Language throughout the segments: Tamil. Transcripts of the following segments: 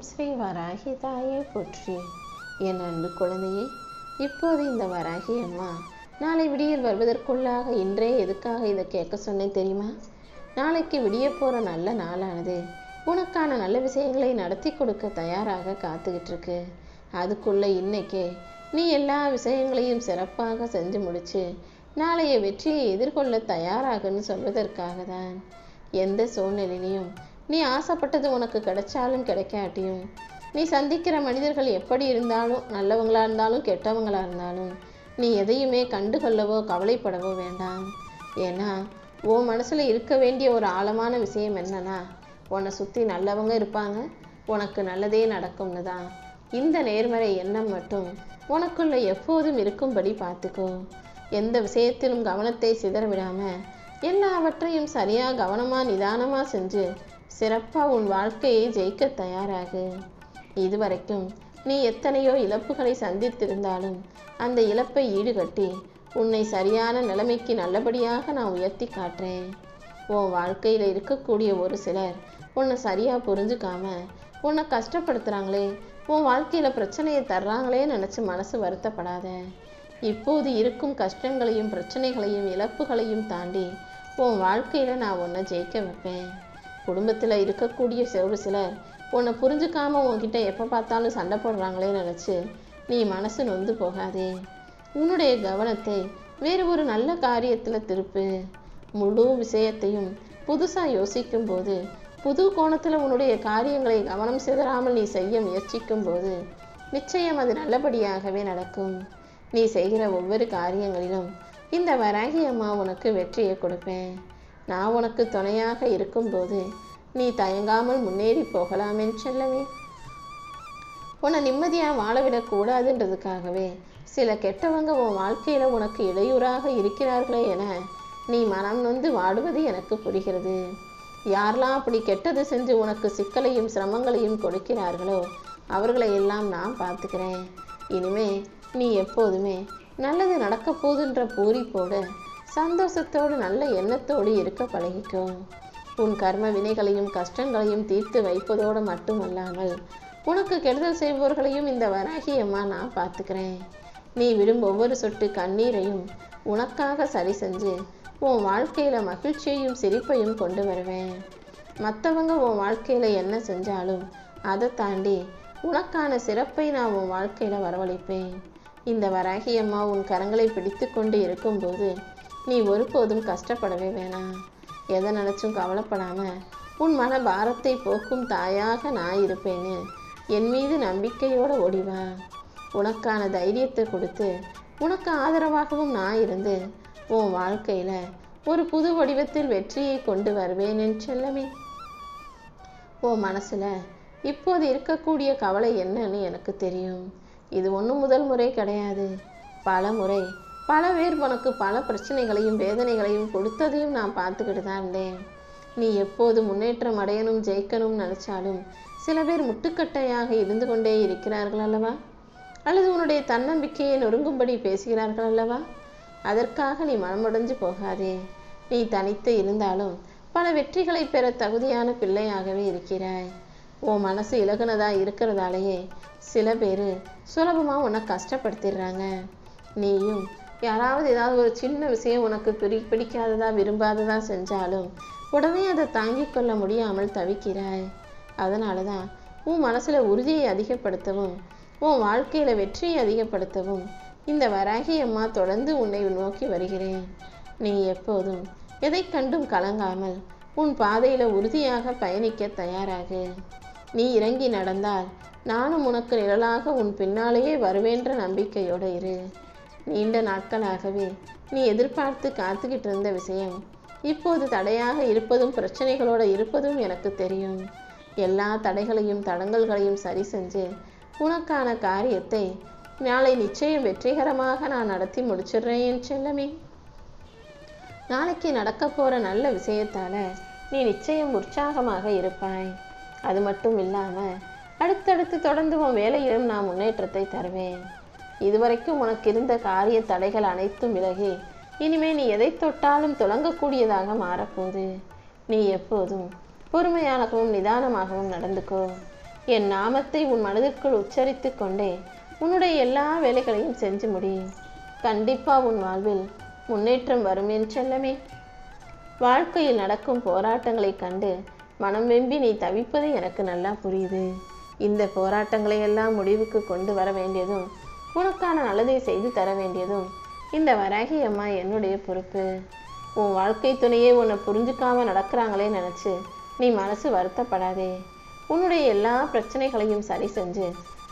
ஓம் ஸ்ரீ வராகி தாயே போற்றி. என் அன்பு குழந்தையே இப்போது இந்த வராகி அம்மா நாளை விடியல் வருவதற்குள்ளாக இன்றே எதுக்காக இதை கேட்க சொன்னேன் தெரியுமா? நாளைக்கு விடிய போகிற நல்ல நாளானது. உனக்கான நல்ல விஷயங்களை நடத்தி கொடுக்க தயாராக காத்துக்கிட்டு இருக்கு அதுக்குள்ள இன்னைக்கே நீ எல்லா விஷயங்களையும் சிறப்பாக செஞ்சு முடிச்சு நாளைய வெற்றியை எதிர்கொள்ள தயாராகன்னு சொல்வதற்காக தான் எந்த சூழ்நிலையிலையும் நீ ஆசைப்பட்டது உனக்கு கிடைச்சாலும் கிடைக்காட்டியும். நீ சந்திக்கிற மனிதர்கள் எப்படி இருந்தாலும் நல்லவங்களா இருந்தாலும் கெட்டவங்களா இருந்தாலும் நீ எதையுமே கண்டுகொள்ளவோ கவலைப்படவோ வேண்டாம். ஏன்னா உன் மனசுல இருக்க வேண்டிய ஒரு ஆழமான விஷயம் என்னன்னா உன்னை சுத்தி நல்லவங்க இருப்பாங்க. உனக்கு நல்லதே நடக்கும்னு தான். இந்த நேர்மறை எண்ணம் மட்டும் உனக்குள்ள எப்போதும் இருக்கும்படி பார்த்துக்கோ. எந்த விஷயத்திலும் கவனத்தை சிதற விடாமல் எல்லாவற்றையும் சரியா கவனமா நிதானமா செஞ்சு சிறப்பாக உன் வாழ்க்கையை ஜெயிக்க தயாராகு. இதுவரைக்கும் நீ எத்தனையோ இழப்புகளை சந்தித்திருந்தாலும் அந்த இழப்பை ஈடுகட்டி உன்னை சரியான நிலைமைக்கு நல்லபடியாக நான் உயர்த்தி காட்டுறேன். உன் வாழ்க்கையில் இருக்கக்கூடிய ஒரு சிலர் உன்னை சரியாக புரிஞ்சுக்காம உன்னை கஷ்டப்படுத்துகிறாங்களே உன் வாழ்க்கையில் பிரச்சனையை தர்றாங்களே நினச்சி மனசு வருத்தப்படாத. இப்போது இருக்கும் கஷ்டங்களையும் பிரச்சனைகளையும் இழப்புகளையும் தாண்டி உன் வாழ்க்கையில் நான் உன்னை ஜெயிக்க வைப்பேன். குடும்பத்தில் இருக்கக்கூடிய ஒரு சிலர் உன்னை புரிஞ்சுக்காமல் உன்கிட்ட எப்போ பார்த்தாலும் சண்டை போடுறாங்களே நினச்சி நீ மனசு நொந்து போகாதே. உன்னுடைய கவனத்தை வேறு ஒரு நல்ல காரியத்தில் திருப்பு. முழு விஷயத்தையும் புதுசாக யோசிக்கும்போது புது கோணத்தில் உன்னுடைய காரியங்களை கவனம் சிதறாமல் நீ செய்ய முயற்சிக்கும் போது நிச்சயம் அது நல்லபடியாகவே நடக்கும். நீ செய்கிற ஒவ்வொரு காரியங்களிலும் இந்த வராகி அம்மா உனக்கு வெற்றியை கொடுப்பேன். நான் உனக்கு துணையாக இருக்கும்போது நீ தயங்காமல் முன்னேறி போகலாம் சொல்லவே செல்லவே உன்னை நிம்மதியாக வாழவிடக்கூடாதுன்றதுக்காகவே சில கெட்டவங்க உன் வாழ்க்கையில் உனக்கு இடையூறாக இருக்கிறார்களே என நீ மனம் நொந்து வாடுவது எனக்கு புரிகிறது. யாரெல்லாம் அப்படி கெட்டது செஞ்சு உனக்கு சிக்கலையும் சிரமங்களையும் கொடுக்கிறார்களோ அவர்களை எல்லாம் நான் பார்த்துக்கிறேன். இனிமே நீ எப்போதுமே நல்லது நடக்க போதுன்ற பூரிப்போடு சந்தோஷத்தோடு நல்ல எண்ணத்தோடு இருக்க பழகிக்கோ. உன் கர்ம வினைகளையும் கஷ்டங்களையும் தீர்த்து வைப்பதோடு மட்டுமல்லாமல் உனக்கு கெடுதல் செய்பவர்களையும் இந்த வராகி அம்மா நான் பார்த்துக்கிறேன். நீ விடும் ஒவ்வொரு சொட்டு கண்ணீரையும் உனக்காக சரி செஞ்சு உன் வாழ்க்கையில் மகிழ்ச்சியையும் சிரிப்பையும் கொண்டு வருவேன். மற்றவங்க உன் வாழ்க்கையில் என்ன செஞ்சாலும் அதை தாண்டி உனக்கான சிறப்பை நான் உன் வாழ்க்கையில் வரவழைப்பேன். இந்த வராகியம்மா உன் கரங்களை பிடித்து கொண்டு இருக்கும்போது நீ ஒருபோதும் கஷ்டப்படவே வேணாம். எதை நினச்சும் கவலைப்படாம உன் மன பாரத்தை போக்கும் தாயாக நான் இருப்பேன்னு என் மீது நம்பிக்கையோட ஓடிவா உனக்கான தைரியத்தை கொடுத்து உனக்கு ஆதரவாகவும் நான் இருந்து உன் வாழ்க்கையில் ஒரு புது வடிவத்தில் வெற்றியை கொண்டு வருவேன் என் செல்லமே. உன் மனசில் இப்போது இருக்கக்கூடிய கவலை என்னன்னு எனக்கு தெரியும். இது ஒன்றும் முதல் முறை கிடையாது. பல முறை பல பேர் உனக்கு பல பிரச்சனைகளையும் வேதனைகளையும் கொடுத்ததையும் நான் பார்த்துக்கிட்டு தான் இருந்தேன். நீ எப்போது முன்னேற்றம் அடையணும் ஜெயிக்கணும் நினைச்சாலும் சில பேர் முட்டுக்கட்டையாக இருந்து கொண்டே இருக்கிறார்கள் அல்லவா? அல்லது உன்னுடைய தன்னம்பிக்கையை நொறுங்கும்படி பேசுகிறார்கள் அல்லவா? அதற்காக நீ மனமுடைஞ்சு போகாதே. நீ தனித்து இருந்தாலும் பல வெற்றிகளை பெற தகுதியான பிள்ளையாகவே இருக்கிறாய். உன் மனசு இலகுனதா இருக்கிறதாலேயே சில பேர் சுலபமாக உன்னை கஷ்டப்படுத்திடுறாங்க. நீயும் யாராவது ஏதாவது ஒரு சின்ன விஷயம் உனக்கு பிடி பிடிக்காததா விரும்பாததா செஞ்சாலும் உடனே அதை தாங்கிக் கொள்ள முடியாமல் தவிக்கிறாய். அதனால தான் உன் மனசில் உறுதியை அதிகப்படுத்தவும் உன் வாழ்க்கையில் வெற்றியை அதிகப்படுத்தவும் இந்த வராகி அம்மா தொடர்ந்து உன்னை நோக்கி வருகிறேன். நீ எப்போதும் எதை கண்டும் கலங்காமல் உன் பாதையில் உறுதியாக பயணிக்க தயாராகு. நீ இறங்கி நடந்தால் நானும் உனக்கு நிழலாக உன் பின்னாலேயே வருவேன்ற நம்பிக்கையோடு இரு. நீண்ட நாட்களாகவே நீ எதிர்பார்த்து காத்துக்கிட்டு இருந்த விஷயம் இப்போது தடையாக இருப்பதும் பிரச்சனைகளோட இருப்பதும் எனக்கு தெரியும். எல்லா தடைகளையும் தடங்கல்களையும் சரி செஞ்சு உனக்கான காரியத்தை நாளை நிச்சயம் வெற்றிகரமாக நான் நடத்தி முடிச்சிடுறேன் என் செல்லமே. நாளைக்கு நடக்க போகிற நல்ல விஷயத்தால நீ நிச்சயம் உற்சாகமாக இருப்பாய். அது மட்டும் இல்லாம அடுத்தடுத்து தொடர்ந்து உன் வேலையிலும் நான் முன்னேற்றத்தை தருவேன். இதுவரைக்கும் உனக்கு இருந்த காரிய தடைகள் அனைத்தும் விலகி. இனிமே நீ எதை தொட்டாலும் தொடங்கக்கூடியதாக மாறப்போகுது. நீ எப்போதும் பொறுமையாகவும் நிதானமாகவும் நடந்துக்கோ. என் நாமத்தை உன் மனதிற்குள் உச்சரித்து கொண்டே உன்னுடைய எல்லா வேலைகளையும் செஞ்சு முடி. கண்டிப்பா உன் வாழ்வில் முன்னேற்றம் வரும் என் செல்லமே. வாழ்க்கையில் நடக்கும் போராட்டங்களைக் கண்டு மனம் வெம்பி நீ தவிப்பது எனக்கு நல்லா புரியுது. இந்த போராட்டங்களை எல்லாம் முடிவுக்கு கொண்டு வர வேண்டியதும் உனக்கான நல்லதை செய்து தர வேண்டியதும் இந்த வராகி அம்மா என்னுடைய பொறுப்பு. உன் வாழ்க்கை துணையே உன்னை புரிஞ்சுக்காம நடக்கிறாங்களே நினச்சி நீ மனசு வருத்தப்படாதே. உன்னுடைய எல்லா பிரச்சனைகளையும் சரி செஞ்சு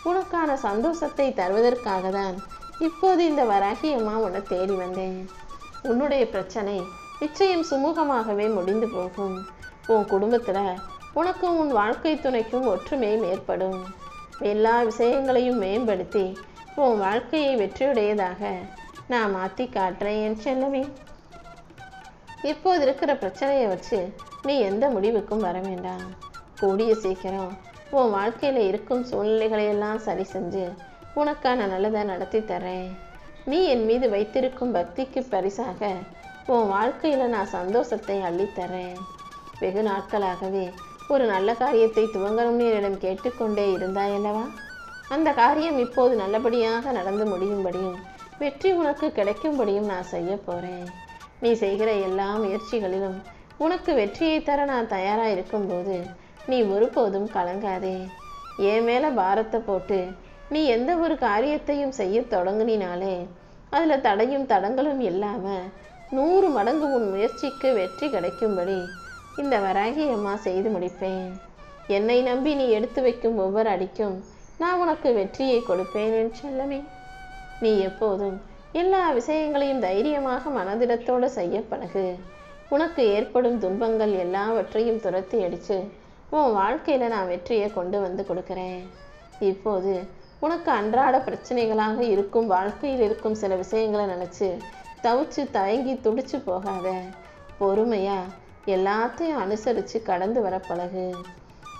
உனக்கான சந்தோஷத்தை தருவதற்காக தான் இப்போது இந்த வராகி அம்மா உன்னை தேடி வந்தேன். உன்னுடைய பிரச்சனை நிச்சயம் சுமூகமாகவே முடிந்து போகும். உன் குடும்பத்தில் உனக்கும் உன் வாழ்க்கை துணைக்கும் ஒற்றுமை ஏற்படும் எல்லா விஷயங்களையும் மேம்படுத்தி உன் வாழ்க்கையை வெற்றியுடையதாக நான் மாற்றி காட்டுறேன் என் செல்லமே இப்போது இருக்கிற பிரச்சனையை வச்சு நீ எந்த முடிவுக்கும் வர வேண்டாம். கூடிய சீக்கிரம் உன் வாழ்க்கையில் இருக்கும் சூழ்நிலைகளை எல்லாம் சரி செஞ்சு உனக்கான நல்லதை நடத்தி தரேன் நீ என் மீது வைத்திருக்கும் பக்திக்கு பரிசாக உன் வாழ்க்கையில் நான் சந்தோஷத்தை அள்ளித்தரேன் வெகு நாட்களாகவே ஒரு நல்ல காரியத்தை துவங்கணும்னு என்னிடம் கேட்டுக்கொண்டே இருந்தாயல்லவா அந்த காரியம் இப்போது நல்லபடியாக நடந்து முடியும்படியும் வெற்றி உனக்கு கிடைக்கும்படியும் நான் செய்ய போகிறேன் நீ செய்கிற எல்லா முயற்சிகளிலும் உனக்கு வெற்றியை தர நான் தயாராக இருக்கும்போது நீ ஒருபோதும் கலங்காதே. என் மேலே பாரத்தை போட்டு நீ எந்த ஒரு காரியத்தையும் செய்ய தொடங்கினாலே அதில் தடையும் தடங்களும் இல்லாமல் நூறு மடங்கு உன் முயற்சிக்கு வெற்றி கிடைக்கும்படி இந்த வராகி அம்மா செய்து முடிப்பேன். என்னை நம்பி நீ எடுத்து வைக்கும் ஒவ்வொரு அடிக்கும் நான் உனக்கு வெற்றியை கொடுப்பேன் என் செல்லமே. நீ எப்போதும் எல்லா விஷயங்களையும் தைரியமாக மனதிடத்தோடு செய்ய பழகு. உனக்கு ஏற்படும் துன்பங்கள் எல்லாவற்றையும் துரத்தி அடித்து உன் வாழ்க்கையில் நான் வெற்றியை கொண்டு வந்து கொடுக்குறேன். இப்போது உனக்கு அன்றாட பிரச்சனைகளாக இருக்கும் வாழ்க்கையில் இருக்கும் சில விஷயங்களை நினச்சி தவிச்சு தயங்கி துடிச்சு போகாத. பொறுமையாக எல்லாத்தையும் அனுசரித்து கடந்து வர பழகு.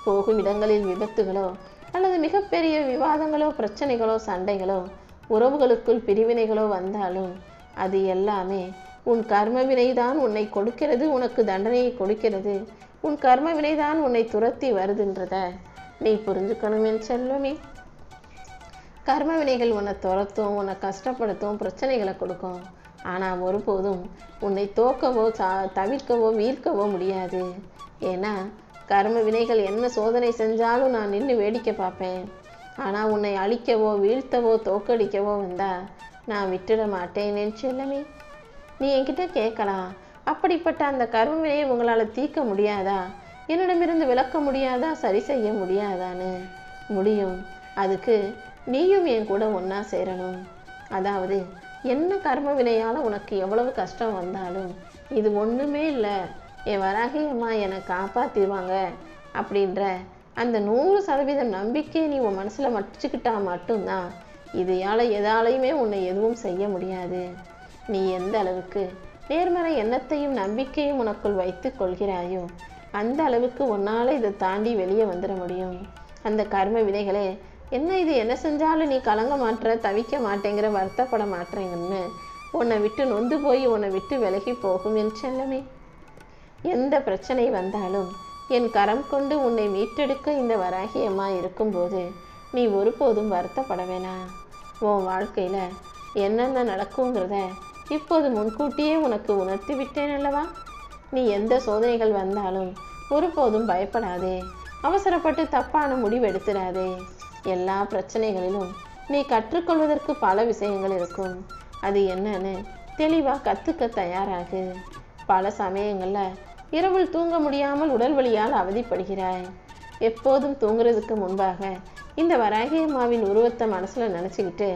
போகும் இடங்களில் விபத்துகளோ அல்லது மிகப்பெரிய விவாதங்களோ பிரச்சனைகளோ சண்டைகளோ உறவுகளுக்குள் பிரிவினைகளோ வந்தாலும் அது எல்லாமே உன் கர்ம வினைதான் உன்னை கொடுக்கிறது உனக்கு தண்டனையை கொடுக்கிறது. உன் கர்ம வினைதான் உன்னை துரத்தி வருதுன்றத நீ புரிஞ்சுக்கணுமே என் செல்வமே. கர்ம வினைகள் உன்னை துரத்தும் உன்னை கஷ்டப்படுத்தும் பிரச்சனைகளை கொடுக்கும். ஆனால் ஒருபோதும் உன்னை தோக்கவோ தவிர்க்கவோ வீழ்க்கவோ முடியாது. ஏன்னா கர்ம வினைகள் என்ன சோதனை செஞ்சாலும் நான் நின்று வேடிக்கை பார்ப்பேன். ஆனால் உன்னை அழிக்கவோ வீழ்த்தவோ தோக்கடிக்கவோ வந்தா நான் விட்டுட மாட்டேன் செல்லமே. நீ என்கிட்ட கேட்கலாம் அப்படிப்பட்ட அந்த கர்ம வினையை உங்களால் தீர்க்க முடியாதா? என்னிடமிருந்து விளக்க முடியாதா? சரி செய்ய முடியாதான்னு. முடியும். அதுக்கு நீயும் என் கூட ஒன்றா சேரணும். அதாவது என்ன கர்ம வினையால் உனக்கு எவ்வளவு கஷ்டம் வந்தாலும் இது ஒன்றுமே இல்லை. என் வராகி அம்மா என்னை காப்பாற்றிடுவாங்க அப்படின்ற அந்த நூறு சதவீதம் நம்பிக்கையை நீ உன் மனசில் மடிச்சுக்கிட்டா மட்டும்தான் இதையால் எதாலையுமே உன்னை எதுவும் செய்ய முடியாது. நீ எந்த அளவுக்கு நேர்மறை எண்ணத்தையும் நம்பிக்கையும் உனக்குள் வைத்து கொள்கிறாயோ அந்த அளவுக்கு உன்னால் இதை தாண்டி வெளியே வந்துட முடியும். அந்த கர்ம வினைகளே என்ன இது? என்ன செஞ்சாலும் நீ கலங்க மாட்டுற தவிக்க மாட்டேங்கிற வருத்தப்பட மாட்டேங்கன்னு உன்னை விட்டு நொந்து போய் உன்னை விட்டு விலகி போகும் என் செல்லமே. எந்த பிரச்சனை வந்தாலும் என் கரம் கொண்டு உன்னை மீட்டெடுக்க இந்த வராகி அம்மா இருக்கும்போது நீ ஒருபோதும் வருத்தப்பட வேணாம் உன் வாழ்க்கையில் என்னென்ன நடக்குங்கிறத இப்போது முன்கூட்டியே உனக்கு உணர்த்தி விட்டேன் அல்லவா? நீ எந்த சோதனைகள் வந்தாலும் ஒருபோதும் பயப்படாதே. அவசரப்பட்டு தப்பான முடிவெடுத்துடாதே எல்லா பிரச்சனைகளிலும் நீ கற்றுக்கொள்வதற்கு பல விஷயங்கள் இருக்கும். அது என்னன்னு தெளிவாக கற்றுக்க தயாராகு. பல சமயங்களில் இரவில் தூங்க முடியாமல் உடல் வலியால் அவதிப்படுகிறாய். எப்போதும் தூங்குறதுக்கு முன்பாக இந்த வராகி அம்மாவின் உருவத்தை மனசில் நினச்சிக்கிட்டு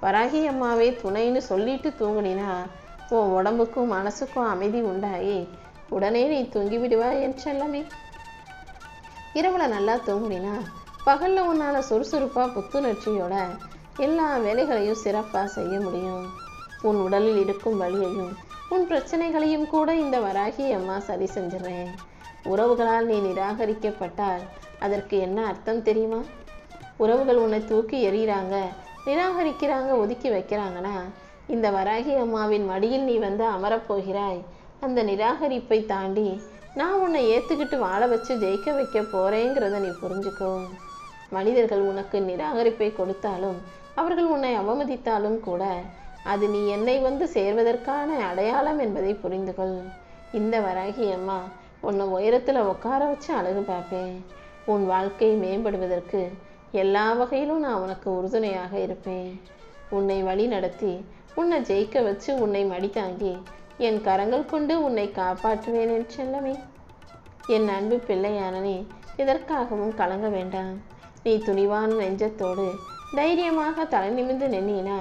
வராகி அம்மாவே துணைன்னு சொல்லிட்டு தூங்குனினா உன் உடம்புக்கும் மனசுக்கும் அமைதி உண்டாகி உடனே நீ தூங்கி விடுவாய் என் செல்லமே. இரவில் நல்லா தூங்குனினா பகலில் உன்னால சுறுசுறுப்பாக புத்துணர்ச்சியோட எல்லா வேலைகளையும் சிறப்பாக செய்ய முடியும். உன் உடலில் இருக்கும் வழியையும் உன் பிரச்சனைகளையும் கூட இந்த வராகி அம்மா சரி செஞ்சிடுறேன். உறவுகளால் நீ நிராகரிக்கப்பட்டால் அதற்கு என்ன அர்த்தம் தெரியுமா? உறவுகள் உன்னை தூக்கி எறிகிறாங்க நிராகரிக்கிறாங்க ஒதுக்கி வைக்கிறாங்கன்னா இந்த வராகி அம்மாவின் மடியில் நீ வந்து அமரப்போகிறாய் அந்த நிராகரிப்பை தாண்டி நான் உன்னை ஏற்றுக்கிட்டு வாழ வச்சு ஜெயிக்க வைக்க போகிறேங்கிறத நீ புரிஞ்சுக்கோ. மனிதர்கள் உனக்கு நிராகரிப்பை கொடுத்தாலும் அவர்கள் உன்னை அவமதித்தாலும் கூட அது நீ என்னை வந்து சேர்வதற்கான அடையாளம் என்பதை புரிந்து கொள் இந்த வராகி அம்மா உன்னை உயரத்தில் உட்கார வச்சு அழகு பார்ப்பேன். உன் வாழ்க்கை மேம்படுவதற்கு எல்லா வகையிலும் நான் உனக்கு உறுதுணையாக இருப்பேன். உன்னை வழி நடத்தி உன்னை ஜெயிக்க வச்சு உன்னை மடி தாங்கி என் கரங்கள் கொண்டு உன்னை காப்பாற்றுவேன் என் செல்லமே. என் அன்பு பிள்ளையானனே எதற்காகவும் கலங்க வேண்டாம். நீ துணிவான நெஞ்சத்தோடு தைரியமாக தலை நிமிர்ந்து நின்னா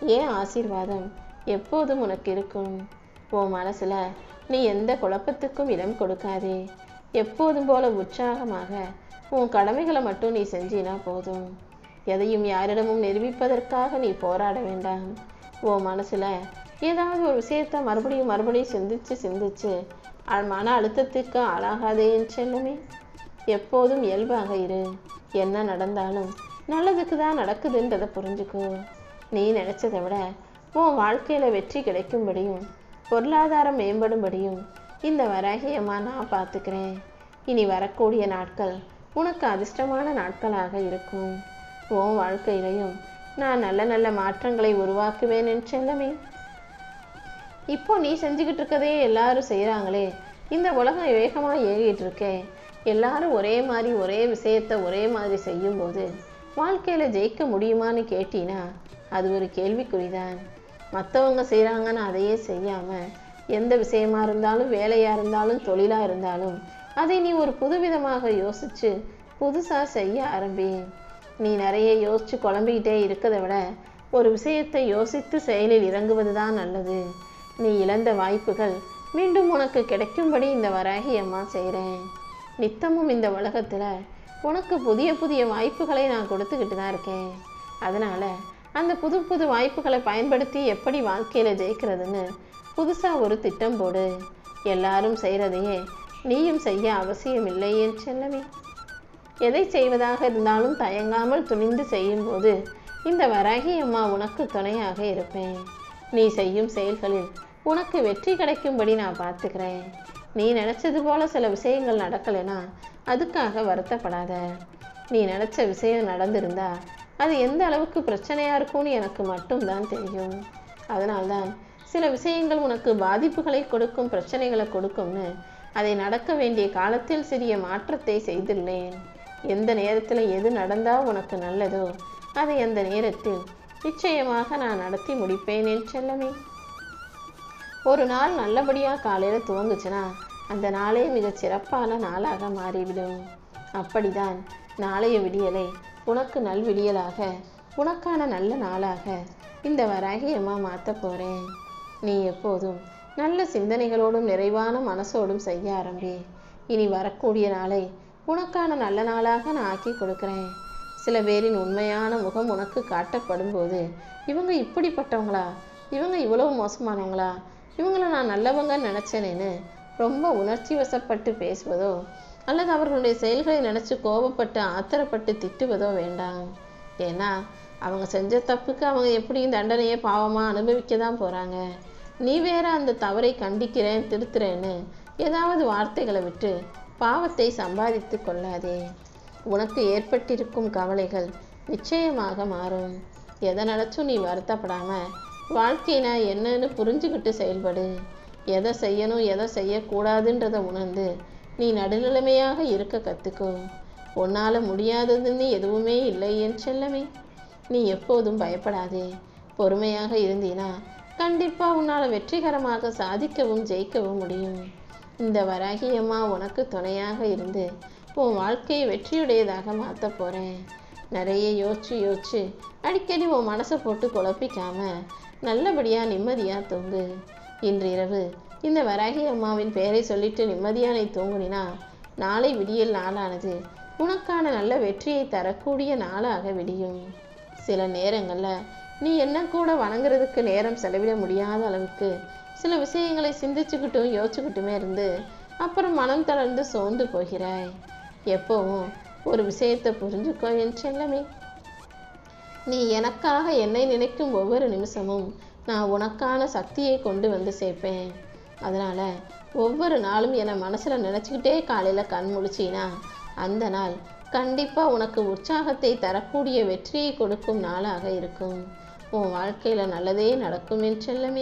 ஏன் ஆசீர்வாதம் எப்போதும் உனக்கு இருக்கும்? உன் மனசில் நீ எந்த குழப்பத்துக்கும் இடம் கொடுக்காதே. எப்போதும் போல உற்சாகமாக உன் கடமைகளை மட்டும் நீ செஞ்சினா போதும். எதையும் யாரிடமும் நிரூபிப்பதற்காக நீ போராட வேண்டாம். உன் மனசில் ஏதாவது ஒரு விஷயத்த மறுபடியும் மறுபடியும் சிந்திச்சு சிந்திச்சு மன அழுத்தத்துக்கு ஆளாகாதே என் செல்லுமே. எப்போதும் இயல்பாக இரு. என்ன நடந்தாலும் நல்லதுக்கு தான் நடக்குதுன்றதை புரிஞ்சுக்கோ. நீ நினைச்சதை விட உன் வாழ்க்கையில வெற்றி கிடைக்கும்படியும் பொருளாதாரம் மேம்படும்படியும் இந்த வராகியம்மா நான் பார்த்துக்கிறேன். இனி வரக்கூடிய நாட்கள் உனக்கு அதிர்ஷ்டமான நாட்களாக இருக்கும். உன் வாழ்க்கையிலையும் நான் நல்ல நல்ல மாற்றங்களை உருவாக்குவேன் என் செல்லமே. இப்போ நீ செஞ்சுக்கிட்டு இருக்கதே எல்லாரும் செய்கிறாங்களே இந்த உலகம் வேகமாக ஏறிட்டு இருக்கே. எல்லாரும் ஒரே மாதிரி ஒரே விஷயத்தை ஒரே மாதிரி செய்யும்போது வாழ்க்கையில் ஜெயிக்க முடியுமான்னு கேட்டீனா அது ஒரு கேள்விக்குறிதான். மற்றவங்க செய்கிறாங்கன்னு அதையே செய்யாமல் எந்த விஷயமா இருந்தாலும் வேலையாக இருந்தாலும் தொழிலாக இருந்தாலும் அதை நீ ஒரு புதுவிதமாக யோசித்து புதுசாக செய்ய ஆரம்பி நீ நிறைய யோசித்து குழம்பிக்கிட்டே இருக்கதை விட ஒரு விஷயத்தை யோசித்து செயலில் இறங்குவது தான் நல்லது. நீ இழந்த வாய்ப்புகள் மீண்டும் உனக்கு கிடைக்கும்படி இந்த வராகி அம்மா செய்கிறேன் நித்தமும் இந்த உலகத்தில் உனக்கு புதிய புதிய வாய்ப்புகளை நான் கொடுத்துக்கிட்டு தான் இருக்கேன். அதனால் அந்த புது புது வாய்ப்புகளை பயன்படுத்தி எப்படி வாழ்க்கையில் ஜெயிக்கிறதுன்னு புதுசாக ஒரு திட்டம் போடு. எல்லாரும் செய்கிறதையே நீயும் செய்ய அவசியம் இல்லை என் எதை செய்வதாக இருந்தாலும் தயங்காமல் துணிந்து செய்யும்போது இந்த வராகி அம்மா உனக்கு துணையாக இருப்பேன். நீ செய்யும் செயல்களில் உனக்கு வெற்றி கிடைக்கும்படி நான் பார்த்துக்கிறேன். நீ நினச்சது போல சில விஷயங்கள் நடக்கலைன்னா அதுக்காக வருத்தப்படாத. நீ நினச்ச விஷயம் நடந்திருந்தா அது எந்த அளவுக்கு பிரச்சனையாக இருக்கும்னு எனக்கு மட்டும்தான் தெரியும். அதனால்தான் சில விஷயங்கள் உனக்கு பாதிப்புகளை கொடுக்கும் பிரச்சனைகளை கொடுக்கும்னு அதை நடக்க வேண்டிய காலத்தில் சிறிய மாற்றத்தை செய்துள்ளேன். எந்த நேரத்தில் எது நடந்தால் உனக்கு நல்லதோ அதை அந்த நேரத்தில் நிச்சயமாக நான் நடத்தி முடிப்பேன் என் செல்லமே. ஒரு நாள் நல்லபடியாக காலையில் துவங்குச்சுன்னா அந்த நாளே மிகச் சிறப்பான நாளாக மாறிவிடும். அப்படிதான் நாளைய விடியலை உனக்கு நல்விடியலாக உனக்கான நல்ல நாளாக. இந்த வராகியம்மா மாற்ற போகிறேன் நீ எப்போதும் நல்ல சிந்தனைகளோடும் நிறைவான மனசோடும் செய்ய ஆரம்பி. இனி வரக்கூடிய நாளை உனக்கான நல்ல நாளாக நான் ஆக்கி கொடுக்குறேன். சில பேரின் உண்மையான முகம் உனக்கு காட்டப்படும் போது இவங்க இப்படிப்பட்டவங்களா? இவங்க இவ்வளவு மோசமானவங்களா? இவங்கள நான் நல்லவங்கன்னு நினச்சேனேன்னு ரொம்ப உணர்ச்சி வசப்பட்டு பேசுவதோ அல்லது அவர்களுடைய செயல்களை நினச்சி கோபப்பட்டு ஆத்திரப்பட்டு திட்டுவதோ வேண்டாம். ஏன்னா அவங்க செஞ்ச தப்புக்கு அவங்க எப்படியும் தண்டனையை பாவமாக அனுபவிக்க தான் போகிறாங்க நீ வேற அந்த தவறை கண்டிக்கிறேன் திருத்துறேன்னு ஏதாவது வார்த்தைகளை விட்டு பாவத்தை சம்பாதித்து கொள்ளாதே. உனக்கு ஏற்பட்டிருக்கும் கவலைகள் நிச்சயமாக மாறும். எதை நினச்சும் நீ வருத்தப்படாமல் வாழ்க்கைனா என்னன்னு புரிஞ்சுக்கிட்டு செயல்படு. எதை செய்யணும் எதை செய்யக்கூடாதுன்றதை உணர்ந்து நீ நடுநிலைமையாக இருக்க கற்றுக்கோ உன்னால் முடியாததுன்னு எதுவுமே இல்லை என் செல்லமே. நீ எப்போதும் பயப்படாதே. பொறுமையாக இருந்தீனா கண்டிப்பாக உன்னால் வெற்றிகரமாக சாதிக்கவும் ஜெயிக்கவும் முடியும். இந்த வராகியம்மா உனக்கு துணையாக இருந்து உன் வாழ்க்கையை வெற்றியுடையதாக மாற்ற போகிறேன் நிறைய யோசிச்சு யோசிச்சு அடிக்கடி உன் மனசை போட்டு குழப்பிக்காம நல்லபடியாக நிம்மதியாக தூங்கு. இன்று இரவு இந்த வராகி அம்மாவின் பெயரை சொல்லிட்டு நிம்மதியானை தூங்குனினா நாளை விடியல் நாளானது. உனக்கான நல்ல வெற்றியை தரக்கூடிய நாளாக விடியும். சில நேரங்களில் நீ என்ன கூட வணங்குறதுக்கு நேரம் செலவிட முடியாத அளவுக்கு சில விஷயங்களை சிந்திச்சுக்கிட்டும் யோசிச்சுக்கிட்டுமே இருந்து அப்புறம் மனம் தளர்ந்து சோர்ந்து போகிறாய். எப்போவும் ஒரு விஷயத்தை புரிஞ்சுக்கோ என் செல்லமே. நீ எனக்காக என்னை நினைக்கும் ஒவ்வொரு நிமிஷமும் நான் உனக்கான சக்தியை கொண்டு வந்து சேர்ப்பேன். அதனால ஒவ்வொரு நாளும் என்னை மனசுல நினச்சிக்கிட்டே காலையில கண் முழிச்சின்னா அந்த நாள் கண்டிப்பா உனக்கு உற்சாகத்தை தரக்கூடிய வெற்றியை கொடுக்கும் நாளாக இருக்கும். உன் வாழ்க்கையில நல்லதே நடக்கும் என் செல்லமே.